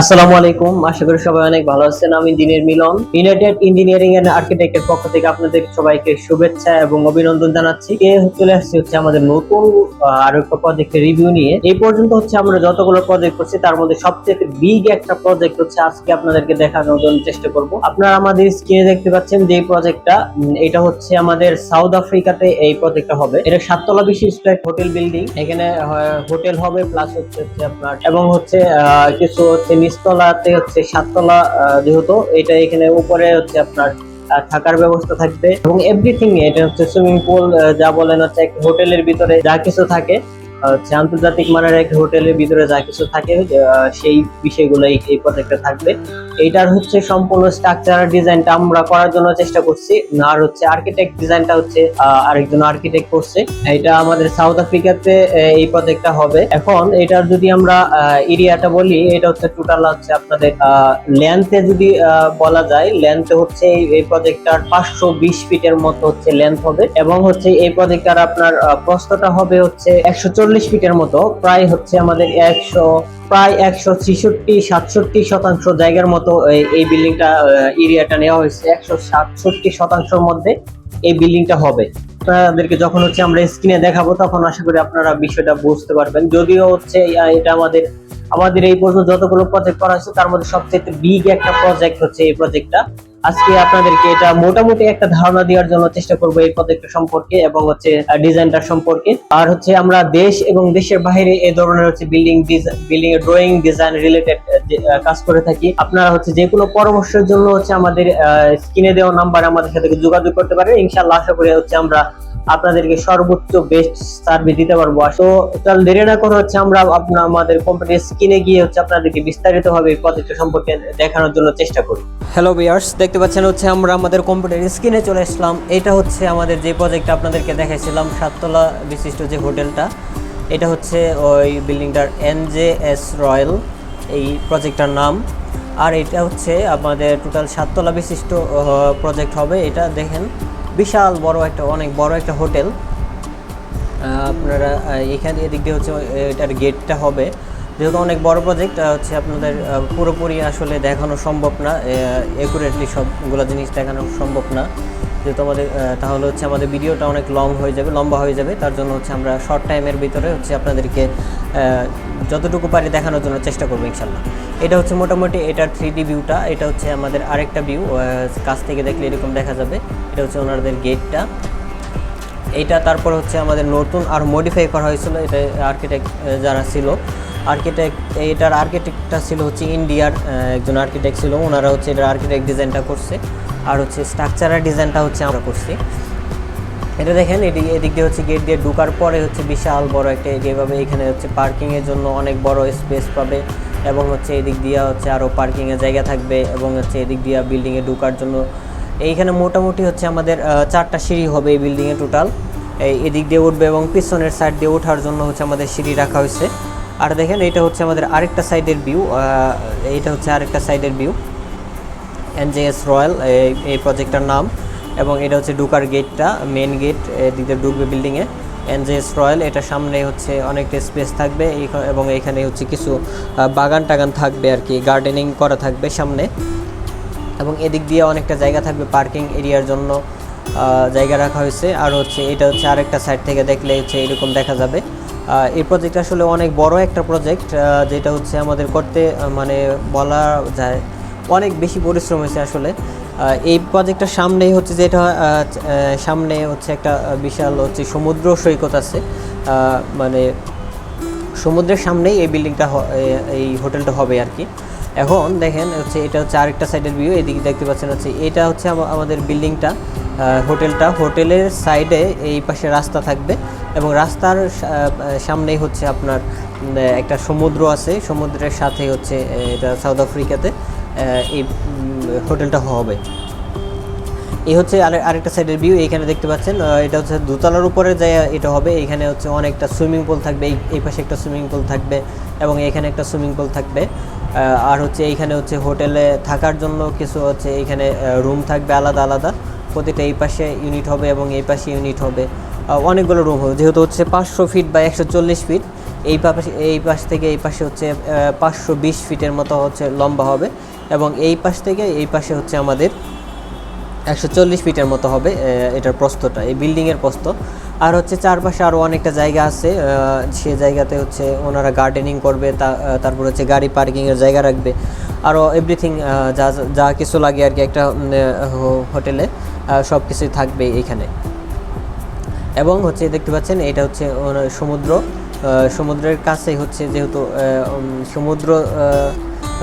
আসসালামু আলাইকুম। আশা করি সবাই অনেক ভালো আছেন। আমি দিনের মিলন। ইউনাইটেড ইঞ্জিনিয়ারিং এন্ড আর্কিটেক্টের পক্ষ থেকে আপনাদের সবাইকে শুভেচ্ছা এবং অভিনন্দন জানাচ্ছি। কে চলে আসছে হচ্ছে আমাদের নতুন আরও একটা প্রজেক্টের রিভিউ নিয়ে। এই পর্যন্ত হচ্ছে আমরা যতগুলো প্রজেক্ট করছি, তার মধ্যে সবচেয়ে বিগ একটা প্রজেক্ট হচ্ছে আজকে আপনাদেরকে দেখানোর জন্য চেষ্টা করব। আপনারা আমাদের স্ক্রিনে দেখতে পাচ্ছেন যে প্রজেক্টটা এটা হচ্ছে আমাদের সাউথ আফ্রিকাতে এই প্রজেক্টটা হবে। এটা সাততলা বিশিষ্ট হোটেল বিল্ডিং এখানে হোটেল হবে প্লাস হচ্ছে আপনার, এবং হচ্ছে কিছু হচ্ছে নিচতলাতে হচ্ছে সাততলা যেহেতু এটা এখানে উপরে হচ্ছে আপনার থাকার ব্যবস্থা থাকবে। এবং এভরিথিং এটা হচ্ছে সুইমিং পুল যা বলেন হচ্ছে হোটেলের ভিতরে যা কিছু থাকে। হচ্ছে আন্তর্জাতিক মানের এক হোটেলের ভিতরে যা কিছু থাকে সেই বিষয়গুলো এই- প্রজেক্টে থাকবে। এইটার হচ্ছে সম্পূর্ণ স্ট্রাকচার ডিজাইনটা আমরা করার জন্য চেষ্টা করছি। আর হচ্ছে আর্কিটেক্ট ডিজাইনটা হচ্ছে আরেকজন আর্কিটেক্ট করছে। এটা আমাদের সাউথ আফ্রিকাতে এই প্রজেক্টটা হবে। এখন এটার যদি আমরা এরিয়াটা বলি এটা হচ্ছে টোটাল হচ্ছে আপনাদের লেন্থে যদি বলা যায় লেন্থে হচ্ছে এই- প্রজেক্টটার পাঁচশো বিশ ফিটের মতো হচ্ছে লেন্থ হবে। এবং হচ্ছে এই প্রজেক্টটার আপনার আহ, প্রস্থটা হবে হচ্ছে একশো চল্লিশ চল্লিশ ফিটের মতো, প্রায় হচ্ছে আমাদের একশো, প্রায় একশো ছিষট্টি, সাতষট্টি শতাংশ জায়গার মতো এই- বিল্ডিংটা এরিয়াটা নেওয়া হয়েছে। একশো সাতষট্টি শতাংশের মধ্যে এই বিল্ডিংটা হবে। আপনাদেরকে যখন হচ্ছে আমরা স্ক্রিনে দেখাবো, তখন আশা করি আপনারা বিষয়টা বুঝতে পারবেন। যদিও হচ্ছে এটা আমাদের আমাদের এই পর্যন্ত যতগুলো প্রজেক্ট করা হয়েছে, তার মধ্যে সবচেয়ে বিগ একটা প্রজেক্ট হচ্ছে এই প্রজেক্টটা আজকে আপনাদেরকে এটা মোটামুটি একটা ধারণা দেওয়ার জন্য চেষ্টা করব এই প্রজেক্ট সম্পর্কে এবং হচ্ছে ডিজাইনটা সম্পর্কে। আর হচ্ছে, আমরা দেশ এবং দেশের বাইরে এই ধরনের হচ্ছে বিল্ডিং বিল্ডিং এর ড্রয়িং ডিজাইন রিলেটেড কাজ করে থাকি। আপনারা হচ্ছে যে কোনো পরামর্শের জন্য হচ্ছে আমাদের স্ক্রিনে দেওয়া নাম্বার আমাদের সাথে যোগাযোগ করতে পারেন। ইনশাল্লাহ আশা করি হচ্ছে আমরা আপনাদেরকে সর্বোচ্চ বেস্ট সার্ভিস দিতে পারব। তো চল দেরি না করে হচ্ছে আমরা আপনার আমাদের কোম্পানির স্ক্রিনে গিয়ে হচ্ছে আপনাদেরকে বিস্তারিত ভাবে এই প্রজেক্ট সম্পর্কে দেখানোর জন্য চেষ্টা করি। হ্যালো বিয়ার্স দেখতে পাচ্ছেন হচ্ছে আমরা আমাদের কম্পিউটার স্ক্রিনে চলে আসলাম। এটা হচ্ছে আমাদের যে প্রজেক্টটা আপনাদেরকে দেখাইছিলাম, সাততলা বিশিষ্ট যে হোটেলটা, এটা হচ্ছে ওই বিল্ডিংটার এনজেএস রয়্যাল এই প্রজেক্টটার নাম। আর এটা হচ্ছে আমাদের টোটাল সাততলা বিশিষ্ট প্রজেক্ট হবে, এটা দেখেন। বিশাল বড় একটা, অনেক বড় একটা হোটেল। আপনারা এখানে এদিক দিয়ে হচ্ছে এটার গেটটা হবে। যেহেতু অনেক বড় প্রজেক্ট হচ্ছে আপনাদের পুরোপুরি আসলে দেখানো সম্ভব না একুরেটলি সবগুলো জিনিস দেখানো সম্ভব না। যেহেতু আমাদের তাহলে হচ্ছে আমাদের ভিডিওটা অনেক লং হয়ে যাবে, লম্বা হয়ে যাবে। তার জন্য হচ্ছে আমরা শর্ট টাইমের ভিতরে হচ্ছে আপনাদেরকে যতটুকু পারি দেখানোর জন্য চেষ্টা করব ইনশাল্লাহ। এটা হচ্ছে মোটামুটি এটার থ্রি ডি ভিউটা এটা হচ্ছে আমাদের আরেকটা ভিউ কাছ থেকে দেখলে এরকম দেখা যাবে। এটা হচ্ছে ওনাদের গেটটা এটা তারপর হচ্ছে আমাদের নতুন আর মডিফাই করা হয়েছিল, এটা আর্কিটেক্ট যারা ছিল। আর্কিটেক্ট এটার আর্কিটেক্টটা ছিল হচ্ছে ইন্ডিয়ার একজন আর্কিটেক্ট ছিল। ওনারা হচ্ছে এটার আর্কিটেক্ট ডিজাইনটা করছে। আর হচ্ছে স্ট্রাকচারাল ডিজাইনটা হচ্ছে আমরা করছি। এটা দেখেন, এটি এদিক দিয়ে হচ্ছে গেট দিয়ে ঢোকার পরে হচ্ছে বিশাল বড় একটা পাবে এখানে হচ্ছে পার্কিংয়ের জন্য অনেক বড় স্পেস পাবে এবং হচ্ছে এদিক দিয়ে হচ্ছে আরও পার্কিংয়ের জায়গা থাকবে এবং হচ্ছে এদিক দিয়ে বিল্ডিংয়ে ঢোকার জন্য। এইখানে মোটামুটি হচ্ছে আমাদের চারটা সিঁড়ি হবে এই বিল্ডিংয়ে টোটাল এই এদিক দিয়ে উঠবে এবং পিছনের সাইড দিয়ে ওঠার জন্য হচ্ছে আমাদের সিঁড়ি রাখা হয়েছে। আর দেখেন, এটা হচ্ছে আমাদের আরেকটা সাইডের ভিউ এইটা হচ্ছে আরেকটা সাইডের ভিউ এনজেএস রয়্যাল এই প্রজেক্টটার নাম। এবং এটা হচ্ছে ডুকার গেটটা মেন গেট এদিকে ঢুকবে বিল্ডিংয়ে এনজেএস রয়্যাল এটা সামনে হচ্ছে অনেকটা স্পেস থাকবে এবং এখানে হচ্ছে কিছু বাগান টাগান থাকবে আর কি গার্ডেনিং করা থাকবে সামনে। এবং এদিক দিয়ে অনেকটা জায়গা থাকবে পার্কিং এরিয়ার জন্য জায়গা রাখা হয়েছে। আর হচ্ছে এটা হচ্ছে আরেকটা সাইড থেকে দেখলে হচ্ছে এরকম দেখা যাবে। এই প্রজেক্ট আসলে অনেক বড় একটা প্রজেক্ট যেটা হচ্ছে আমাদের করতে মানে বলা যায় অনেক বেশি পরিশ্রম হয়েছে আসলে। এই প্রজেক্টটার সামনেই হচ্ছে আহ, আহ, সামনে হচ্ছে একটা বিশাল হচ্ছে সমুদ্র সৈকত আছে। মানে সমুদ্রের সামনেই এই বিল্ডিংটা এই হোটেলটা হবে আর কি। এখন দেখেন হচ্ছে এটা হচ্ছে আরেকটা সাইডের ভিউ এদিকে দেখতে পাচ্ছেন হচ্ছে এটা হচ্ছে আমা- আমাদের বিল্ডিংটা হোটেলটা। হোটেলের সাইডে এই পাশে রাস্তা থাকবে এবং রাস্তার সামনেই হচ্ছে আপনার একটা সমুদ্র আছে। সমুদ্রের সাথে হচ্ছে এটা সাউথ আফ্রিকাতে। এই হোটেলটা হবে। এই হচ্ছে আরে- আরেকটা সাইডের ভিউ এখানে দেখতে পাচ্ছেন এটা হচ্ছে দোতলার উপরে যে এটা হবে, এখানে হচ্ছে অনেকটা সুইমিং পুল থাকবে, এই- পাশে একটা সুইমিং পুল থাকবে এবং এখানে একটা সুইমিং পুল থাকবে। আর হচ্ছে এইখানে হচ্ছে হোটেলে থাকার জন্য কিছু হচ্ছে এখানে রুম থাকবে আলাদা আলাদা। প্রতিটা এই পাশে ইউনিট হবে এবং এই পাশে ইউনিট হবে। অনেকগুলো রুম হবে, যেহেতু হচ্ছে পাঁচশো ফিট বা একশো চল্লিশ ফিট এই পাশে, এই পাশ থেকে এই পাশে হচ্ছে পাঁচশো বিশ ফিটের মতো হচ্ছে লম্বা হবে। এবং এই পাশ থেকে এই পাশে হচ্ছে আমাদের একশো চল্লিশ ফিটের মতো হবে এটার প্রস্তটা এই বিল্ডিংয়ের প্রস্ত আর হচ্ছে চারপাশে আরও অনেকটা জায়গা আছে সে জায়গাতে হচ্ছে ওনারা গার্ডেনিং করবে, তা তারপর হচ্ছে গাড়ি পার্কিংয়ের জায়গা রাখবে। আরও এভরিথিং যা যা কিছু লাগে আর কি একটা হোটেলে সব কিছুই থাকবে এইখানে এবং হচ্ছে দেখতে পাচ্ছেন, এটা হচ্ছে সমুদ্র সমুদ্রের কাছেই হচ্ছে যেহেতু সমুদ্র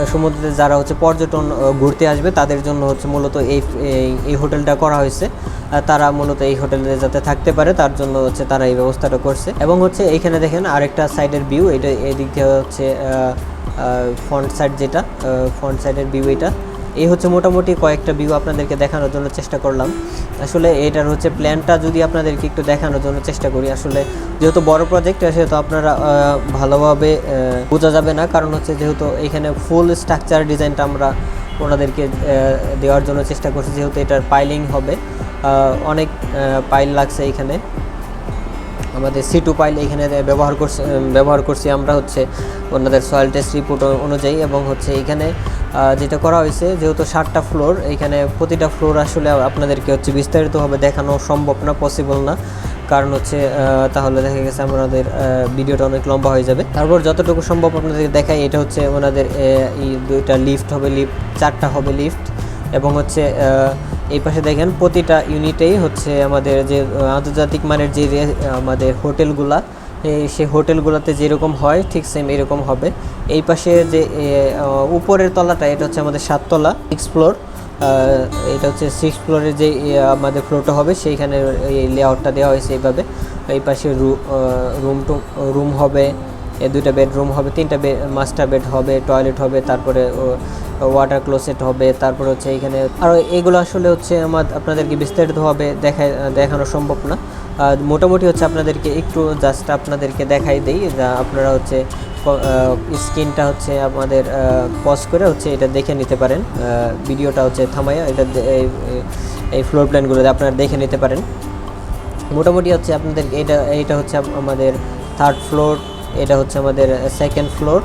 সমুদ্রে যারা হচ্ছে পর্যটন ঘুরতে আসবে, তাদের জন্য হচ্ছে মূলত এই, এই- হোটেলটা করা হয়েছে। তারা মূলত এই হোটেলে যাতে থাকতে পারে, তার জন্য হচ্ছে তারা এই ব্যবস্থাটা করছে। এবং হচ্ছে এইখানে দেখেন আরেকটা সাইডের ভিউ, এটা এদিক দিয়ে হচ্ছে ফ্রন্ট সাইড যেটা ফ্রন্ট সাইডের ভিউ এটা। এই হচ্ছে মোটামুটি কয়েকটা ভিউ আপনাদেরকে দেখানোর জন্য চেষ্টা করলাম। আসলে এটার হচ্ছে প্ল্যানটা যদি আপনাদেরকে একটু দেখানোর জন্য চেষ্টা করি, আসলে যেহেতু বড় প্রজেক্ট সেহেতু আপনারা ভালোভাবে বোঝা যাবে না। কারণ হচ্ছে যেহেতু এখানে ফুল স্ট্রাকচার ডিজাইনটা আমরা ওনাদেরকে দেওয়ার জন্য চেষ্টা করছি, যেহেতু এটার পাইলিং হবে। অনেক পাইল লাগছে এখানে। আমাদের সি টু পাইল এখানে ব্যবহার করছি ব্যবহার করছি আমরা হচ্ছে ওনাদের সয়েল টেস্ট রিপোর্ট অনুযায়ী এবং হচ্ছে এখানে যেটা করা হয়েছে, যেহেতু ষাটটা ফ্লোর এখানে প্রতিটা ফ্লোর আসলে আপনাদেরকে হচ্ছে বিস্তারিতভাবে দেখানো সম্ভব না পসিবল না। কারণ হচ্ছে তাহলে দেখা গেছে আমাদের ভিডিওটা অনেক লম্বা হয়ে যাবে। তারপর যতটুকু সম্ভব আপনাদেরকে দেখাই, এটা হচ্ছে ওনাদের এই দুইটা লিফট হবে লিফট চারটা হবে লিফট এবং হচ্ছে এই পাশে দেখেন, প্রতিটা ইউনিটেই হচ্ছে আমাদের যে আন্তর্জাতিক মানের যে আমাদের হোটেলগুলা সে হোটেলগুলোতে যেরকম হয়, ঠিক সেম এরকম হবে। এই পাশে যে উপরের তলাটা, এটা হচ্ছে আমাদের সাততলা সিক্স ফ্লোর এটা হচ্ছে সিক্স ফ্লোরের যে আমাদের ফ্লোরটা হবে, সেইখানে এই লেআউটটা দেওয়া হয়েছে এইভাবে। এই পাশে রুম টুম রুম হবে দুইটা বেডরুম হবে, তিনটা মাস্টার বেড হবে টয়লেট হবে, তারপরে ওয়াটার ক্লোসেট হবে, তারপর হচ্ছে এখানে আর এগুলো আসলে হচ্ছে আমার আপনাদেরকে বিস্তারিতভাবে দেখায় দেখানো সম্ভব না। মোটামুটি হচ্ছে আপনাদেরকে একটু জাস্ট আপনাদেরকে দেখাই দেই, যা আপনারা হচ্ছে স্ক্রিনটা হচ্ছে আমাদের পজ করে হচ্ছে এটা দেখে নিতে পারেন। ভিডিওটা হচ্ছে থামাইয়া এটা এই- ফ্লোর প্ল্যানগুলো আপনারা দেখে নিতে পারেন। মোটামুটি হচ্ছে আপনাদের এটা, এইটা হচ্ছে আমাদের থার্ড ফ্লোর এটা হচ্ছে আমাদের সেকেন্ড ফ্লোর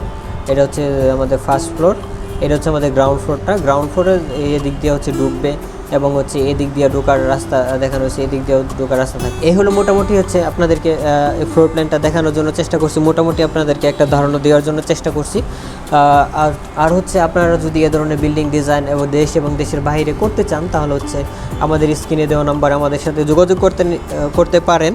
এটা হচ্ছে আমাদের ফার্স্ট ফ্লোর এটা হচ্ছে আমাদের গ্রাউন্ড ফ্লোরটা গ্রাউন্ড ফ্লোরের এদিক দিয়ে হচ্ছে ঢুকবে এবং হচ্ছে এদিক দিয়ে ঢোকার রাস্তা দেখানো হচ্ছে এদিক দিয়ে ঢোকার রাস্তা থাকে এই হলো মোটামুটি হচ্ছে আপনাদেরকে ফ্লোর প্ল্যানটা দেখানোর জন্য চেষ্টা করছি। মোটামুটি আপনাদেরকে একটা ধারণা দেওয়ার জন্য চেষ্টা করছি। আর আর হচ্ছে আপনারা যদি এ ধরনের বিল্ডিং ডিজাইন এবং দেশ এবং দেশের বাইরে করতে চান, তাহলে হচ্ছে আমাদের স্ক্রিনে দেওয়া নাম্বার আমাদের সাথে যোগাযোগ করতে করতে পারেন।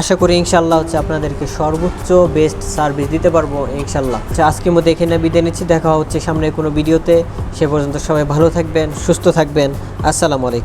আশা করি ইনশাল্লাহ হচ্ছে আপনাদেরকে সর্বোচ্চ বেস্ট সার্ভিস দিতে পারব ইনশাল্লাহ আচ্ছা আজকের মধ্যে এখানে বিদায় নিচ্ছি। দেখা হচ্ছে সামনে কোনো ভিডিওতে সে পর্যন্ত সবাই ভালো থাকবেন, সুস্থ থাকবেন। আসসালামু আলাইকুম।